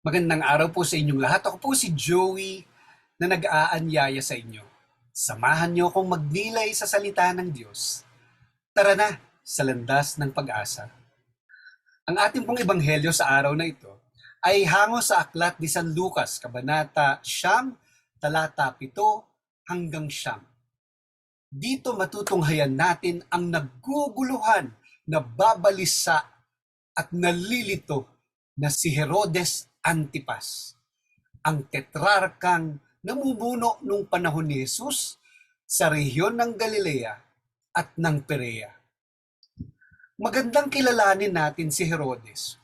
Magandang araw po sa inyong lahat. Ako po si Joey na nag-aanyaya sa inyo. Samahan niyo akong magnilay sa salita ng Diyos. Tara na sa landas ng pag-asa. Ang ating pong ebanghelyo sa araw na ito ay hango sa aklat ni San Lucas, Kabanata Siyam, talata 7 hanggang Siyam. Dito matutunghayan natin ang naguguluhan na babalisa at nalilito na si Herodes Antipas, ang tetrarkang namumuno nung panahon ni Jesus sa rehiyon ng Galilea at ng Perea. Magandang kilalanin natin si Herodes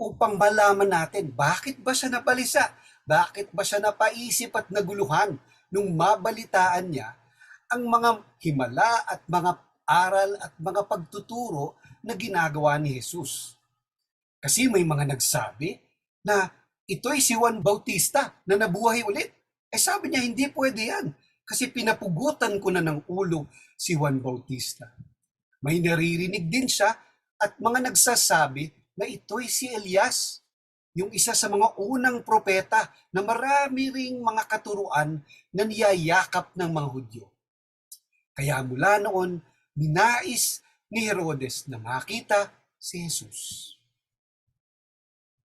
upang malaman natin bakit ba siya napalisa, bakit ba siya napaisip at naguluhan nung mabalitaan niya ang mga himala at mga aral at mga pagtuturo na ginagawa ni Jesus. Kasi may mga nagsabi na ito'y si Juan Bautista na nabuhay ulit. Eh sabi niya, hindi pwede yan. Kasi pinapugutan ko na ng ulo si Juan Bautista. May naririnig din siya at mga nagsasabi na ito'y si Elias, yung isa sa mga unang propeta na marami ring mga katuruan na niyayakap ng mga Hudyo. Kaya mula noon, ninais ni Herodes na makita si Jesus.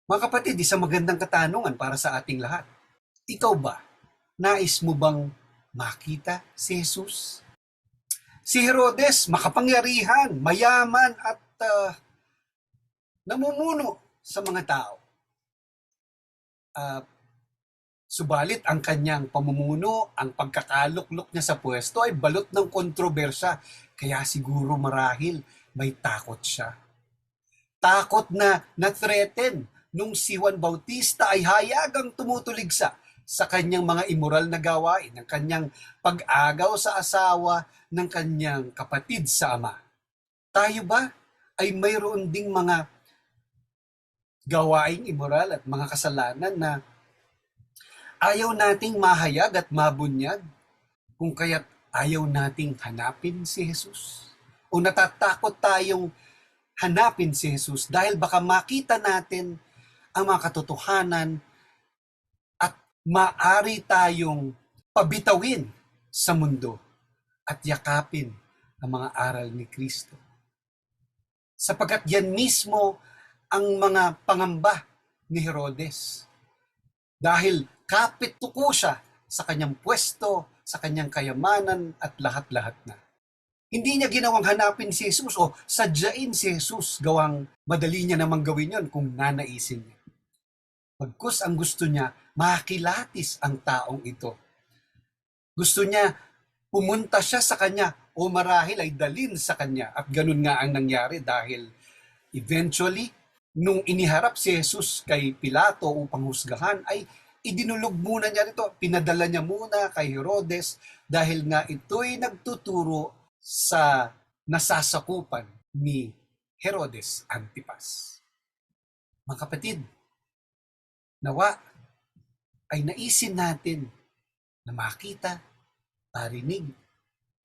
Mga kapatid, isang magandang katanungan para sa ating lahat. Ikaw ba, nais mo bang makita si Jesus? Si Herodes, makapangyarihan, mayaman at uh, namumuno sa mga tao. Uh, subalit ang kanyang pamumuno, ang pagkakaluklok niya sa pwesto ay balot ng kontrobersya. Kaya siguro marahil may takot siya. Takot na na-threaten nung si Juan Bautista ay hayagang tumutuligsa sa kanyang mga immoral na gawain, ng kanyang pag-agaw sa asawa ng kanyang kapatid sa ama. Tayo ba ay mayroon ding mga gawaing immoral at mga kasalanan na ayaw nating mahayag at mabunyag kung kaya't ayaw nating hanapin si Jesus? O natatakot tayong hanapin si Jesus dahil baka makita natin ang mga katotohanan at maari tayong pabitawin sa mundo at yakapin ang mga aral ni Kristo. Sapagkat yan mismo ang mga pangamba ni Herodes. Dahil kapit tuko siya sa kanyang pwesto, sa kanyang kayamanan at lahat-lahat na. Hindi niya ginawang hanapin si Jesus o sadyain si Jesus gawang madali niya namang gawin yon kung nanaisin niya. Pagkus ang gusto niya, makilatis ang taong ito. Gusto niya, pumunta siya sa kanya o marahil ay dalin sa kanya. At ganun nga ang nangyari dahil eventually, nung iniharap si Jesus kay Pilato upang husgahan, ay idinulog muna niya ito. Pinadala niya muna kay Herodes dahil nga ito'y nagtuturo sa nasasakupan ni Herodes Antipas. Mga kapatid, nawa ay naisin natin na makita, parinig,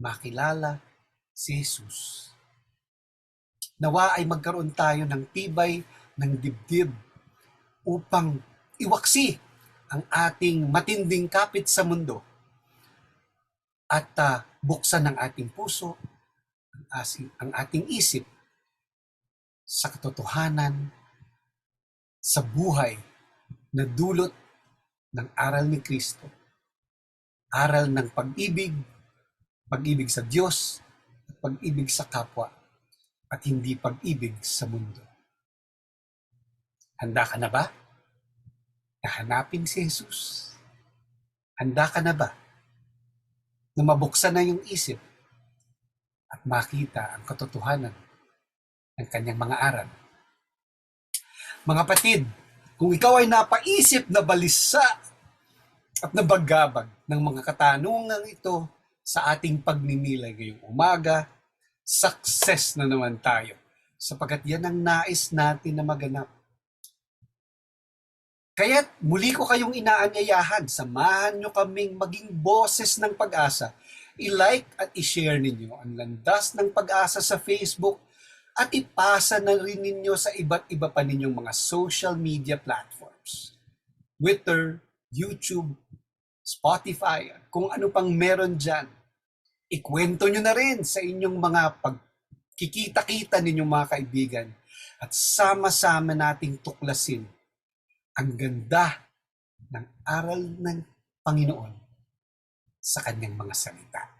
makilala si Jesus. Nawa ay magkaroon tayo ng tibay ng dibdib upang iwaksi ang ating matinding kapit sa mundo at uh, buksan ang ating puso, ang ating isip sa katotohanan, sa buhay na dulot ng aral ni Kristo. Aral ng pag-ibig, pag-ibig sa Diyos, at pag-ibig sa kapwa, at hindi pag-ibig sa mundo. Handa ka na ba? Nahanapin si Jesus. Handa ka na ba? Na mabuksan na yung isip at makita ang katotohanan ng kanyang mga aral. Mga patid, kung ikaw ay napaisip na balisa at nabagabag ng mga katanungan ito sa ating pagninilay ngayong umaga, success na naman tayo sapagkat yan ang nais natin na maganap. Kaya't muli ko kayong inaanyayahan, samahan nyo kaming maging boses ng pag-asa. I-like at i-share ninyo ang landas ng pag-asa sa Facebook at ipasa na rin ninyo sa iba't iba pa ninyong mga social media platforms. Twitter, YouTube, Spotify, kung ano pang meron dyan. Ikwento nyo na rin sa inyong mga pagkikita-kita ninyong mga kaibigan at sama-sama nating tuklasin ang ganda ng aral ng Panginoon sa kanyang mga salita.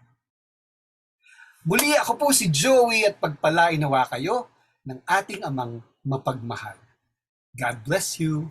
Muli ako po si Joey at pagpalain nawa kayo ng ating amang mapagmahal. God bless you.